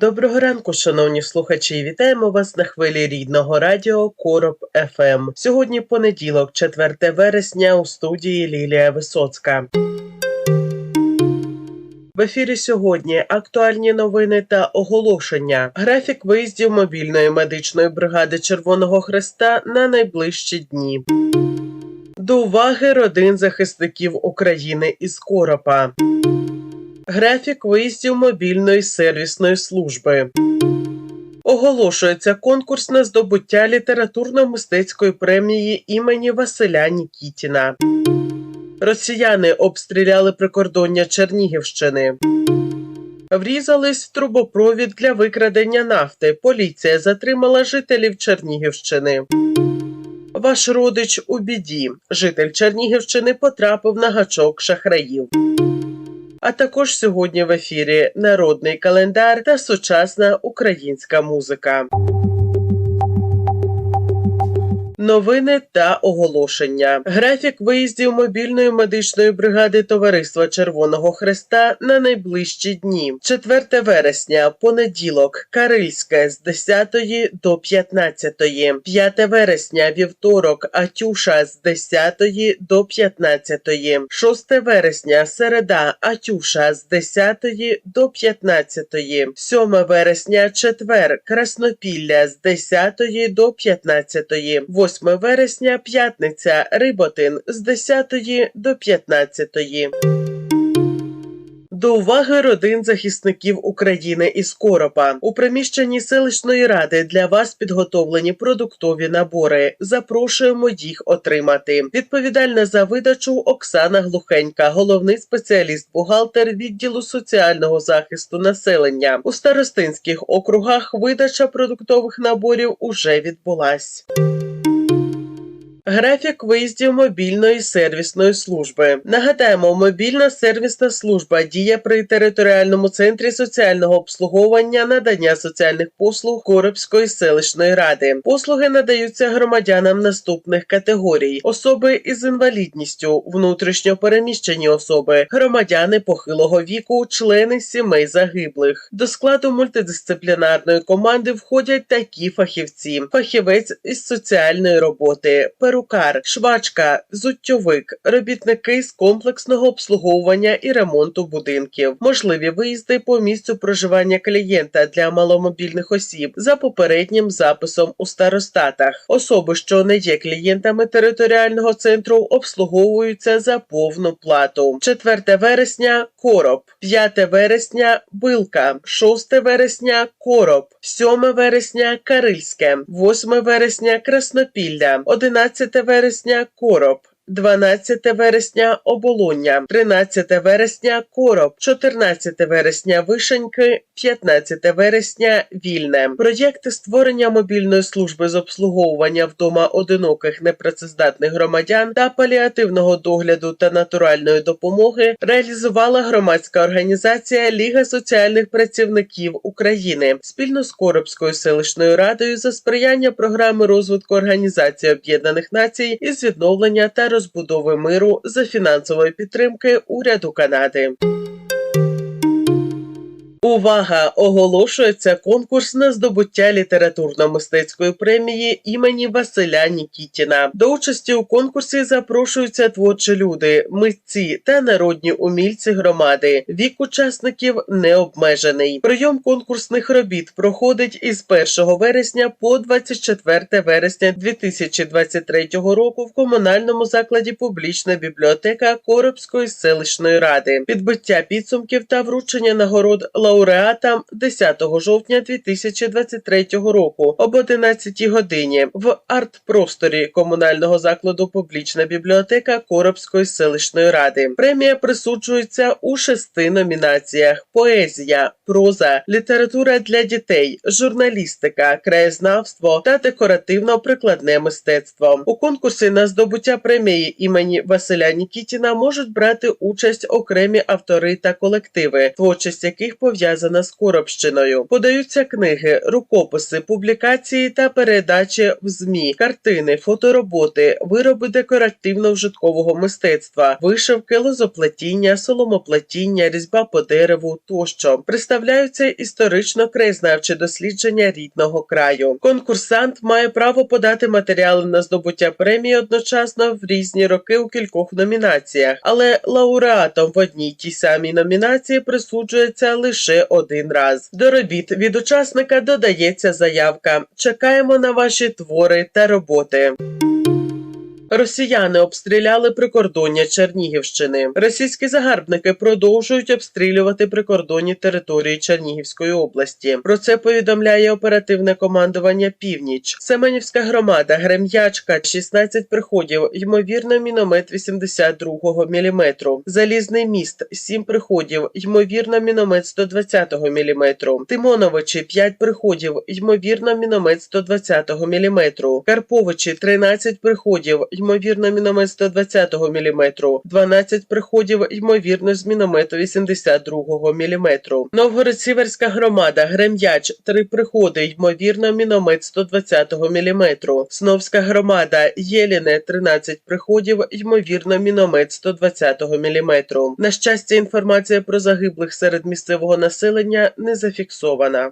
Доброго ранку, шановні слухачі. Вітаємо вас на хвилі рідного радіо Короб ФМ. Сьогодні понеділок, 4 вересня, у студії Лілія Висоцька. В ефірі сьогодні актуальні новини та оголошення. Графік виїздів мобільної медичної бригади Червоного Хреста на найближчі дні. До уваги родин захисників України із Коропа. Графік виїздів мобільної сервісної служби. Оголошується конкурс на здобуття літературно-мистецької премії імені Василя Нікітіна. Росіяни обстріляли прикордоння Чернігівщини. Врізались в трубопровід для викрадення нафти. Поліція затримала жителів Чернігівщини. Ваш родич у біді. Житель Чернігівщини потрапив на гачок шахраїв. А також сьогодні в ефірі народний календар та сучасна українська музика. Новини та оголошення. Графік виїздів мобільної медичної бригади Товариства Червоного Хреста на найближчі дні. 4 вересня, понеділок, Карильське з 10 до 15. 5 вересня, вівторок, Атюша з 10 до 15. 6 вересня, середа, Атюша з 10 до 15. 7 вересня, четвер, Краснопілля з 10 до 15. 8 вересня, п'ятниця, Риботин з 10 до 15. До уваги родин захисників України із Коропа у приміщенні селищної ради для вас підготовлені продуктові набори. Запрошуємо їх отримати. Відповідальна за видачу Оксана Глухенька, головний спеціаліст-бухгалтер відділу соціального захисту населення. У старостинських округах видача продуктових наборів уже відбулась. Графік виїздів мобільної сервісної служби. Нагадаємо, мобільна сервісна служба діє при територіальному центрі соціального обслуговування надання соціальних послуг Коробської селищної ради. Послуги надаються громадянам наступних категорій: особи із інвалідністю, внутрішньо переміщені особи, громадяни похилого віку, члени сімей загиблих. До складу мультидисциплінарної команди входять такі фахівці: фахівець із соціальної роботи, перукар, швачка, зуттєвик, робітники з комплексного обслуговування і ремонту будинків, можливі виїзди по місцю проживання клієнта для маломобільних осіб за попереднім записом у старостатах. Особи, що не є клієнтами територіального центру, обслуговуються за повну плату. 4 вересня короб, 5 вересня билка, 6 вересня короб, 7 вересня Карильське, 8 вересня Краснопілля, 11 вересня короб. 12 вересня оболоння, 13 вересня короб, 14 вересня вишеньки, 15 вересня вільне. Проєкти створення мобільної служби з обслуговування вдома одиноких непрацездатних громадян та паліативного догляду та натуральної допомоги реалізувала громадська організація Ліга соціальних працівників України спільно з Коробською селищною радою за сприяння програми розвитку Організації Об'єднаних Націй із відновлення та розбудови миру за фінансової підтримки уряду Канади. Увага! Оголошується конкурс на здобуття літературно-мистецької премії імені Василя Нікітіна. До участі у конкурсі запрошуються творчі люди, митці та народні умільці громади. Вік учасників не обмежений. Прийом конкурсних робіт проходить із 1 вересня по 24 вересня 2023 року в комунальному закладі публічна бібліотека Коробської селищної ради. Підбиття підсумків та вручення нагород лауреатів лауреатам 10 жовтня 2023 року об 11 годині в арт-просторі комунального закладу Публічна бібліотека Коробської селищної ради. Премія присуджується у шести номінаціях: поезія, проза, література для дітей, журналістика, краєзнавство та декоративно-прикладне мистецтво. У конкурсі на здобуття премії імені Василя Нікітіна можуть брати участь окремі автори та колективи, творчість яких пов'язана з Коробщиною. Подаються книги, рукописи, публікації та передачі в ЗМІ, картини, фотороботи, вироби декоративно-вжиткового мистецтва, вишивки, лозоплетіння, соломоплетіння, різьба по дереву тощо. Представляються історично-краєзнавчі дослідження рідного краю. Конкурсант має право подати матеріали на здобуття премії одночасно в різні роки у кількох номінаціях, але лауреатом в одній тій самій номінації присуджується лише один раз. До робіт від учасника додається заявка. Чекаємо на ваші твори та роботи. Росіяни обстріляли прикордоння Чернігівщини. Російські загарбники продовжують обстрілювати прикордонні території Чернігівської області. Про це повідомляє оперативне командування Північ. Семенівська громада, Грем'ячка, 16 приходів, ймовірно, міномет 82-го міліметру. Залізний міст, 7 приходів, ймовірно, міномет 120-го міліметру. Тимоновичі, 5 приходів, ймовірно, міномет 120-го міліметру. Карповичі, 13 приходів, ймовірно, міномет 120-го міліметру. 12 приходів, ймовірно, з міномету 82-го міліметру. Новгород-Сіверська громада, Грем'яч, 3 приходи, ймовірно, міномет 120-го міліметру. Сновська громада, Єліне, 13 приходів, ймовірно, міномет 120-го міліметру. На щастя, інформація про загиблих серед місцевого населення не зафіксована.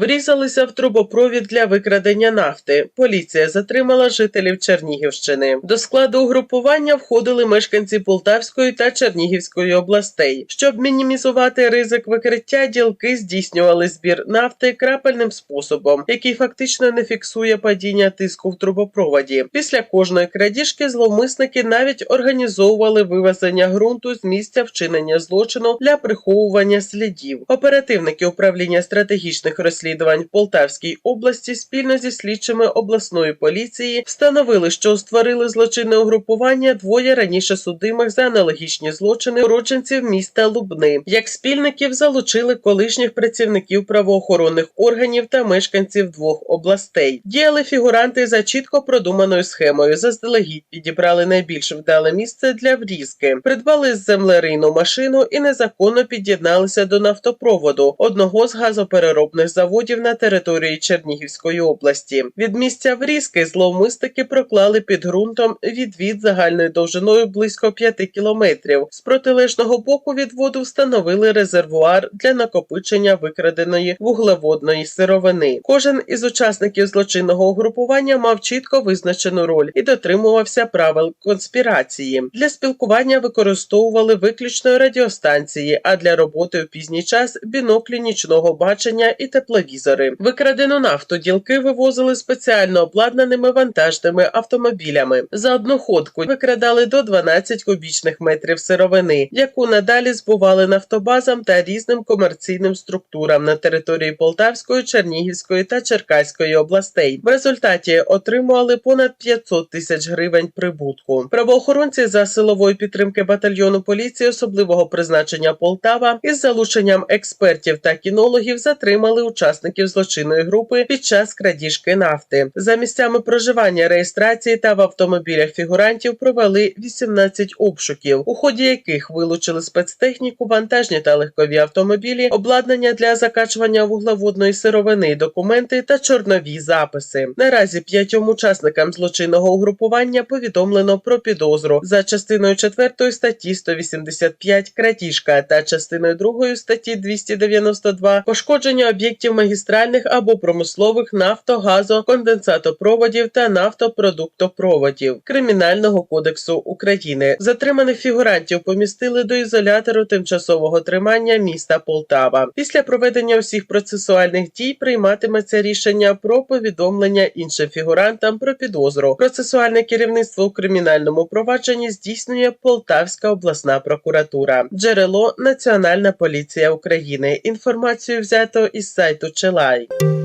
Врізалися в трубопровід для викрадення нафти. Поліція затримала жителів Чернігівщини. До складу угрупування входили мешканці Полтавської та Чернігівської областей. Щоб мінімізувати ризик викриття, ділки здійснювали збір нафти крапельним способом, який фактично не фіксує падіння тиску в трубопроводі. Після кожної крадіжки зловмисники навіть організовували вивезення ґрунту з місця вчинення злочину для приховування слідів. Оперативники управління стратегічних розслідувань в Полтавській області спільно зі слідчими обласної поліції встановили, що створили злочинне угрупування двоє раніше судимих за аналогічні злочини уродженців міста Лубни. Як спільників залучили колишніх працівників правоохоронних органів та мешканців двох областей. Діяли фігуранти за чітко продуманою схемою. Заздалегідь підібрали найбільш вдале місце для врізки, придбали землерийну машину і незаконно під'єдналися до нафтопроводу одного з газопереробних заводів на території Чернігівської області. Від місця врізки зловмисники проклали під ґрунтом відвід загальною довжиною близько 5 кілометрів. З протилежного боку відводу встановили резервуар для накопичення викраденої вуглеводної сировини. Кожен із учасників злочинного угрупування мав чітко визначену роль і дотримувався правил конспірації. Для спілкування використовували виключно радіостанції, а для роботи у пізній час біноклі нічного бачення і тепловізори. Викрадену нафту ділки вивозили спеціально обладнаними вантажними автомобілями. За одну ходку викрадали до 12 кубічних метрів сировини, яку надалі збували нафтобазам та різним комерційним структурам на території Полтавської, Чернігівської та Черкаської областей. В результаті отримували понад 500 тисяч гривень прибутку. Правоохоронці за силової підтримки батальйону поліції особливого призначення Полтава із залученням експертів та кінологів затримали учасників злочинної групи під час крадіжки нафти. За місцями проживання, реєстрації та в автомобілях фігурантів провели 18 обшуків, у ході яких вилучили спецтехніку, вантажні та легкові автомобілі, обладнання для закачування вуглеводної сировини, документи та чорнові записи. Наразі п'ятьом учасникам злочинного угрупування повідомлено про підозру за частиною 4 статті 185 крадіжка та частиною 2 статті 292 пошкодження об'єктів автомагістральних або промислових нафто, газо, конденсатопроводів та нафтопродуктопроводів Кримінального кодексу України. Затриманих фігурантів помістили до ізолятору тимчасового тримання міста Полтава. Після проведення усіх процесуальних дій прийматиметься рішення про повідомлення іншим фігурантам про підозру. Процесуальне керівництво у кримінальному провадженні здійснює Полтавська обласна прокуратура. Джерело Національна поліція України. Інформацію взято із сайту Celari.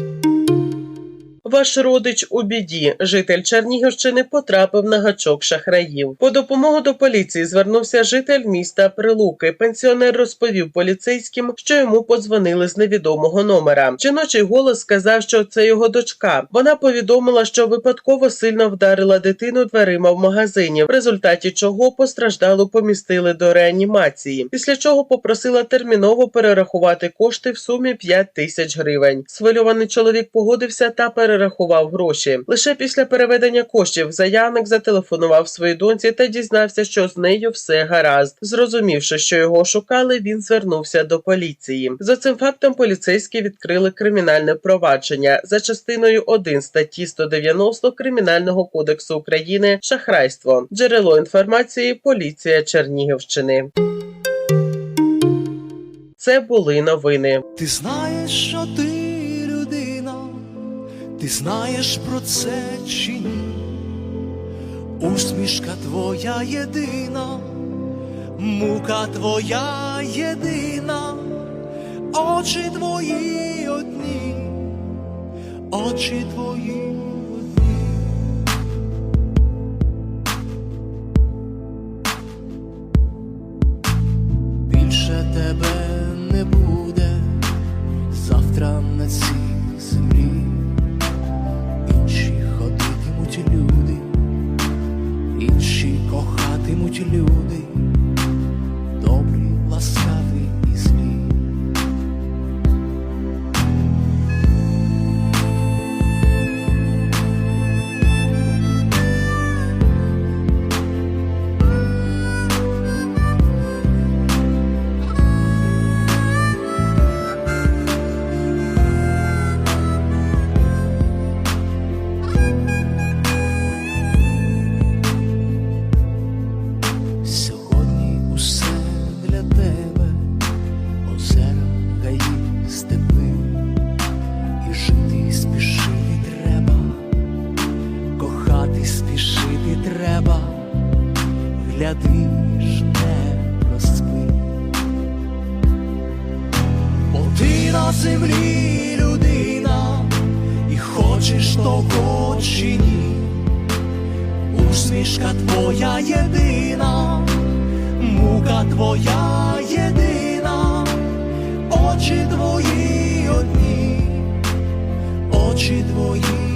Ваш родич у біді, житель Чернігівщини, потрапив на гачок шахраїв. По допомогу до поліції звернувся житель міста Прилуки. Пенсіонер розповів поліцейським, що йому подзвонили з невідомого номера. Жіночий голос сказав, що це його дочка. Вона повідомила, що випадково сильно вдарила дитину дверима в магазині, в результаті чого постраждалу помістили до реанімації. Після чого попросила терміново перерахувати кошти в сумі 5 тисяч гривень. Схвильований чоловік погодився та перерахував гроші. Лише після переведення коштів заявник зателефонував своїй доньці та дізнався, що з нею все гаразд. Зрозумівши, що його шукали, він звернувся до поліції. За цим фактом поліцейські відкрили кримінальне провадження за частиною 1 статті 190 Кримінального кодексу України шахрайство. Джерело інформації поліція Чернігівщини. Це були новини. Ти знаєш, що ти ти знаєш про це чи ні? Усмішка твоя єдина, мука твоя єдина, очі твої одні, очі твої одні. Більше тебе не буде завтра на цій гляди ж не проспи. Бо ти на землі людина, і хочеш того чи ні. Усмішка твоя єдина, мука твоя єдина, очі твої одні, очі твої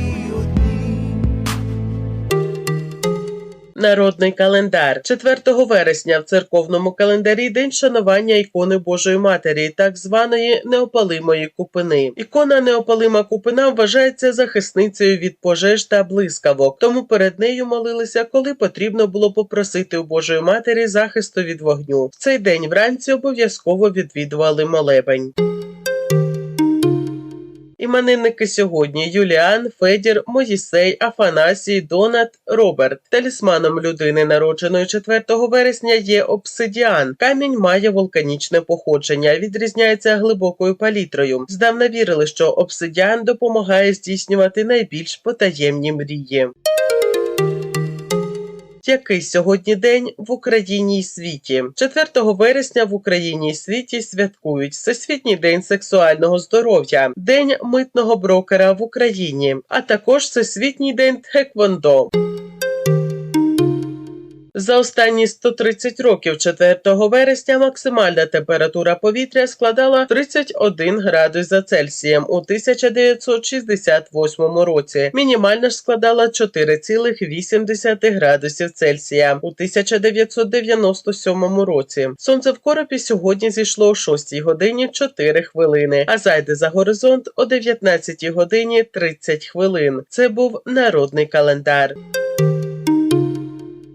Народний календар 4 вересня в церковному календарі день шанування ікони Божої Матері, так званої неопалимої купини. Ікона неопалима купина вважається захисницею від пожеж та блискавок, тому перед нею молилися, коли потрібно було попросити у Божої Матері захисту від вогню. В цей день вранці обов'язково відвідували молебень. Іменинники сьогодні Юліан, Федір, Моїсей, Афанасій, Донат, Роберт. Талісманом людини, народженої 4 вересня, є обсидіан. Камінь має вулканічне походження, відрізняється глибокою палітрою. Здавна вірили, що обсидіан допомагає здійснювати найбільш потаємні мрії. Який сьогодні день в Україні і світі? 4 вересня в Україні і світі святкують Всесвітній день сексуального здоров'я, День митного брокера в Україні, а також Всесвітній день Тхеквондо. За останні 130 років 4 вересня максимальна температура повітря складала 31 градус за Цельсієм у 1968 році. Мінімальна ж складала 4,8 градусів Цельсія у 1997 році. Сонце в коропі сьогодні зійшло о 6 годині 4 хвилини, а зайде за горизонт о 19 годині 30 хвилин. Це був народний календар.